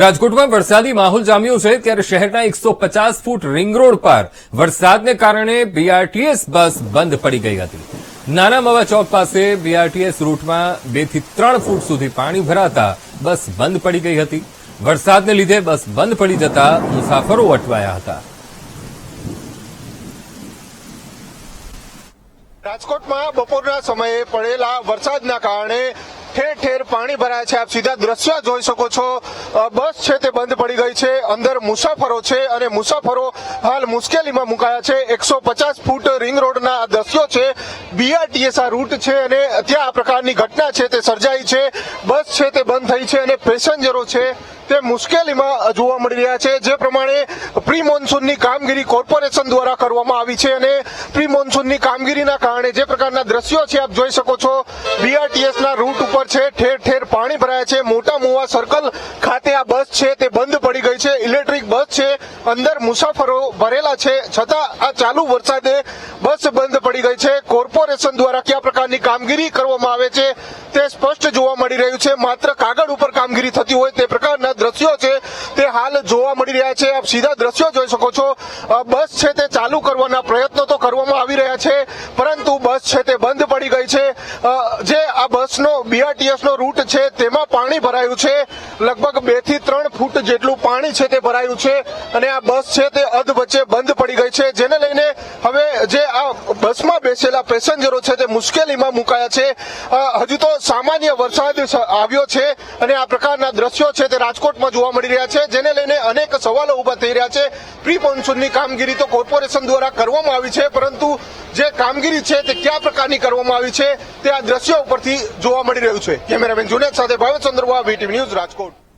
રાજકોટમાં વરસાદી માહોલ જામ્યો છે ત્યારે શહેરના એકસો પચાસ ફૂટ રિંગ પર વરસાદને કારણે બીઆરટીએસ બસ બંધ પડી ગઈ હતી. નાના મવા ચોક પાસે બીઆરટીએસ રૂટમાં બેથી ત્રણ ફૂટ સુધી પાણી ભરાતા બસ બંધ પડી ગઈ હતી. વરસાદને લીધે બસ બંધ પડી જતા મુસાફરો અટવાયા હતા. રાજકોટમાં બપોરના સમયે પડેલા વરસાદના કારણે ઠેર ઠેર પાણી ભરાય છે. આપ સીધા દ્રશ્ય જોઈ શકો છો. બસ છે તે બંધ પડી ગઈ છે. અંદર મુસાફરો છે અને મુસાફરો હાલ મુશ્કેલીમાં મુકાયા છે. એકસો પચાસ ફૂટ રિંગ રોડના આ દ્રશ્યો છે. બીઆરટીએસ આ રૂટ છે અને ત્યાં આ પ્રકારની ઘટના છે, તે સર્જાઈ છે, બસ છે તે બંધ થઈ છે અને પેસેન્જરો છે તે મુશ્કેલીમાં જોવા મળી રહ્યા છે. જે પ્રમાણે પ્રી મોન્સૂનની કામગીરી કોર્પોરેશન દ્વારા કરવામાં આવી છે અને પ્રી મોન્સૂનની કામગીરીના કારણે જે પ્રકારના દ્રશ્યો છે, આપ જોઈ શકો છો, બીઆરટીએસના રૂટ ઉપર છે ઠેર ઠેર પાણી ભરાયા છે મોટા મોવા સર્કલ આ બસ છે તે બંધ પડી ગઈ છે. ઇલેક્ટ્રિક બસ છે. અંદર મુસાફરો ભરેલા છે. છતાં આ ચાલુ વરસાદે બસ બંધ પડી ગઈ છે. કોર્પોરેશન દ્વારા કયા પ્રકારની કામગીરી કરવામાં આવે છે તે સ્પષ્ટ જોવા મળી રહ્યું છે. માત્ર કાગળ ઉપર કામગીરી થતી હોય તે પ્રકારના દ્રશ્યો છે તે હાલ જોવા મળી રહ્યા છે. આપ સીધા દ્રશ્યો જોઈ શકો છો. બસ છે તે ચાલુ કરવાના પ્રયત્નો તો કરવામાં આવી રહ્યા છે, પરંતુ બસ છે તે બંધ પડી ગઈ છે. જે બસનો બીઆરટીએસ નો રૂટ છે, તેમાં પાણી ભરાયું છે. લગભગ બેથી ત્રણ ફૂટ જેટલું પાણી છે તે ભરાયું છે. અને આ બસ છે તે અધ વચ્ચે બંધ પડી ગઈ છે. જેને લઈને હવે જે આ બસમાં બેસેલા પેસેન્જરો છે તે મુશ્કેલીમાં મુકાયા છે. હજુ તો સામાન્ય વરસાદ આવ્યો છે અને આ પ્રકારના દ્રશ્યો છે તે રાજકોટમાં જોવા મળી રહ્યા છે. જેને લઈને અનેક સવાલો ઊભા થઈ રહ્યા છે. પ્રી મોન્સૂનની કામગીરી તો કોર્પોરેશન દ્વારા કરવામાં આવી છે, પરંતુ જે કામગીરી છે તે કયા પ્રકારની કરવામાં આવી છે તે આ દ્રશ્યો ઉપરથી જોવા મળી રહ્યું છે. કેમેરામેન જુનેદ સાથે ભાવેશ ચંદ્રવા વીટીવી ન્યૂઝ રાજકોટ.